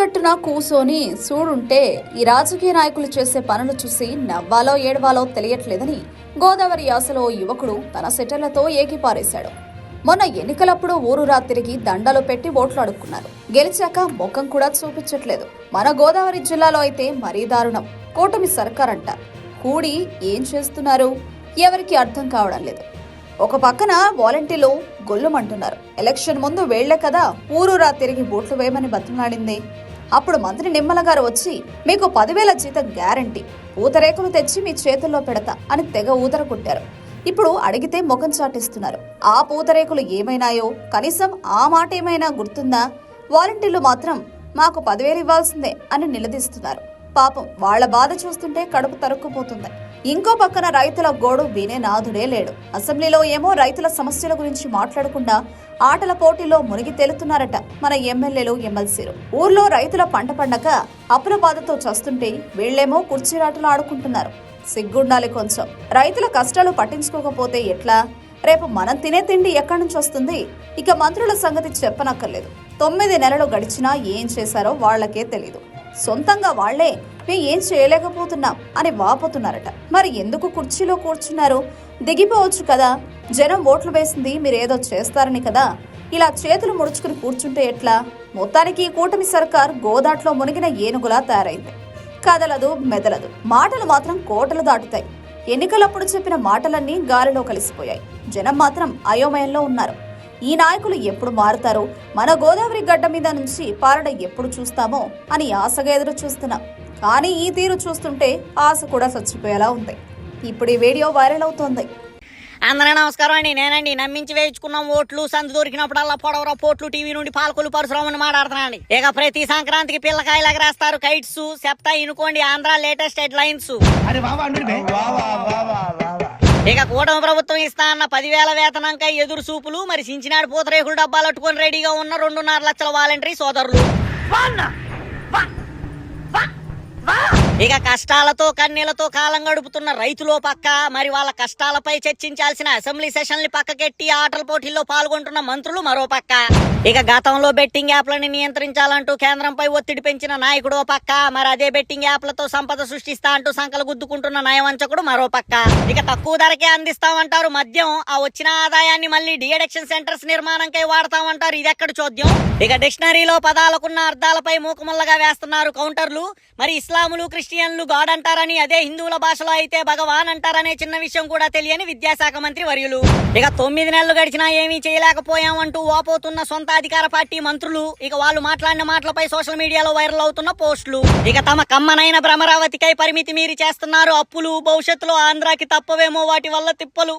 గట్టున కూసోని చూడుంటే ఈ రాజకీయ నాయకులు చేసే పనులు చూసి నవ్వాలో ఏడవాలో తెలియట్లేదని గోదావరి యాసలో యువకుడు తన సెటర్లతో ఏకిపారేశాడు. మొన్న ఎన్నికలప్పుడు ఊరు తిరిగి దండలు పెట్టి ఓట్లు అడుక్కున్నారు. గెలిచాక ముఖం కూడా చూపించట్లేదు. మన గోదావరి జిల్లాలో అయితే మరీ దారుణం. కూటమి సర్కార్ అంట కూడి ఏం చేస్తున్నారు? ఎవరికి అర్థం కావడం లేదు. ఒక పక్కన వాలంటీర్లు గొల్లుమంటున్నారు. ఎలక్షన్ ముందు వేళ్ళే కదా ఊరూరా తిరిగి ఓట్లు వేయమని బతిమలాడింది. అప్పుడు మంత్రి నిమ్మల గారు వచ్చి మీకు పదివేల జీతం గ్యారంటీ. పూతరేకులు తెచ్చి మీ చేతుల్లో పెడతా అని తెగ ఊతర కొట్టారు. ఇప్పుడు అడిగితే ముఖం చాటిస్తున్నారు. ఆ పూతరేకులు ఏమైనాయో? కనీసం ఆ మాట ఏమైనా గుర్తుందా? వాలంటీర్లు మాత్రం మాకు పదివేలు ఇవ్వాల్సిందే అని నిలదీస్తున్నారు. పాపం వాళ్ళ బాధ చూస్తుంటే కడుపు తరుక్కుపోతుంది. ఇంకో పక్కన రైతుల గోడు వినే నాథుడే లేడు. అసెంబ్లీలో ఏమో రైతుల సమస్యల గురించి మాట్లాడకుండా ఆటల పోటీలో మునిగి తేలుతున్నారట మన ఎమ్మెల్యేలు ఎమ్మెల్సీలు. ఊర్లో రైతుల పంట పండక అప్పుల బాధతో చస్తుంటే వీళ్ళేమో కుర్చీరాటలు ఆడుకుంటున్నారు. సిగ్గుండాలి కొంచెం. రైతుల కష్టాలు పట్టించుకోకపోతే ఎట్లా? రేపు మనం తినే తిండి ఎక్కడి నుంచి వస్తుంది? ఇక మంత్రుల సంగతి చెప్పనక్కర్లేదు. తొమ్మిది నెలలు గడిచినా ఏం చేశారో వాళ్ళకే తెలీదు. సొంతంగా వాళ్ళే. మేము ఏం చేయలేకపోతున్నాం అని వాపోతున్నారట. మరి ఎందుకు కుర్చీలో కూర్చున్నారు? దిగిపోవచ్చు కదా. జనం ఓట్లు వేసింది మీరేదో చేస్తారని కదా. ఇలా చేతులు ముడుచుకుని కూర్చుంటే ఎట్లా? మొత్తానికి ఈ కూటమి సర్కార్ గోదాట్లో మునిగిన ఏనుగులా తయారైంది. కదలదు మెదలదు. మాటలు మాత్రం కోటలు దాటుతాయి. ఎన్నికలప్పుడు చెప్పిన మాటలన్నీ గాలిలో కలిసిపోయాయి. జనం మాత్రం అయోమయంలో ఉన్నారు. ఈ నాయకులు ఎప్పుడు మారుతారో? మన గోదావరి గడ్డ మీద నుంచి పాలన ఎప్పుడు చూస్తామో అని ఆశగా ఎదురు చూస్తున్నాం కానీ ఈ తీరు చూస్తుంటే ఆశ కూడా చచ్చిపోయేలా ఉంది. ఇప్పుడు ఈ వీడియో వైరల్ అవుతోంది. అందరికీ నమస్కారం అండి. నేనండి. నమ్మించి వేయించుకున్నాం ఓట్లు సందు దొరికినప్పుడల్లా పొడవరా పోట్లు టీవీ నుండి పాలకొల్లు పరశురామని మాట్లాడుతున్నాండి ఇక ప్రతి సంక్రాంతికి పిల్లకాయలు ఎగరేస్తారు కైట్స్ చెప్తా ఇనుకోండి ఆంధ్ర లేటెస్ట్ హెడ్ లైన్స్ అరే బాబా అండు బే ఇక కూటమి ప్రభుత్వం ఇస్తా అన్న పదివేల వేతనంకై ఎదురు చూపులు మరి సించినాడు పూతరేకులు డబ్బాలు అట్టుకొని రెడీగా ఉన్న రెండున్నర లక్షల వాలంటరీ సోదరులు. ఇక కష్టాలతో కన్నీళ్ళతో కాలం గడుపుతున్న రైతులో పక్క మరి వాళ్ళ కష్టాలపై చర్చించాల్సిన అసెంబ్లీ సెషన్లు పక్కకెట్టి ఆటల పోటీల్లో పాల్గొంటున్న మంత్రులు మరో పక్క. ఇక గతంలో బెట్టింగ్ యాప్లని నియంత్రించాలంటూ కేంద్రంపై ఒత్తిడి పెంచిన నాయకుడు పక్క మరి అదే బెట్టింగ్ యాప్లతో సంపద సృష్టిస్తా అంటూ సంకలు గుద్దుకుంటున్న నయవంచకుడు మరో పక్క. ఇక తక్కువ ధరకే అందిస్తామంటారు మద్యం ఆ వచ్చిన ఆదాయాన్ని మళ్ళీ డిఎడక్షన్ సెంటర్స్ నిర్మాణంకై వాడతామంటారు ఇది ఎక్కడ చూద్దాం ఇక డిక్షనరీలో పదాలకున్న అర్థాలపై మూకుముల్లగా వేస్తున్నారు కౌంటర్లు మరి ఇస్లాములు క్రిస్టియన్లు గాడ్ అంటారని అదే హిందువుల భాషలో అయితే భగవాన్ అంటారనే చిన్న విషయం కూడా తెలియని విద్యాశాఖ మంత్రి వర్యులు. ఇక తొమ్మిది నెలలు గడిచినా ఏమీ చేయలేకపోయాం అంటూ ఓపోతున్న సొంత అధికార పార్టీ మంత్రులు ఇక వాళ్ళు మాట్లాడిన మాటలపై సోషల్ మీడియాలో వైరల్ అవుతున్న పోస్టులు. ఇక తమ కమ్మనైన భ్రమరావతికై పరిమితి మీరి చేస్తున్నారు అప్పులు భవిష్యత్తులో ఆంధ్రాకి తప్పవేమో వాటి వల్ల తిప్పలు.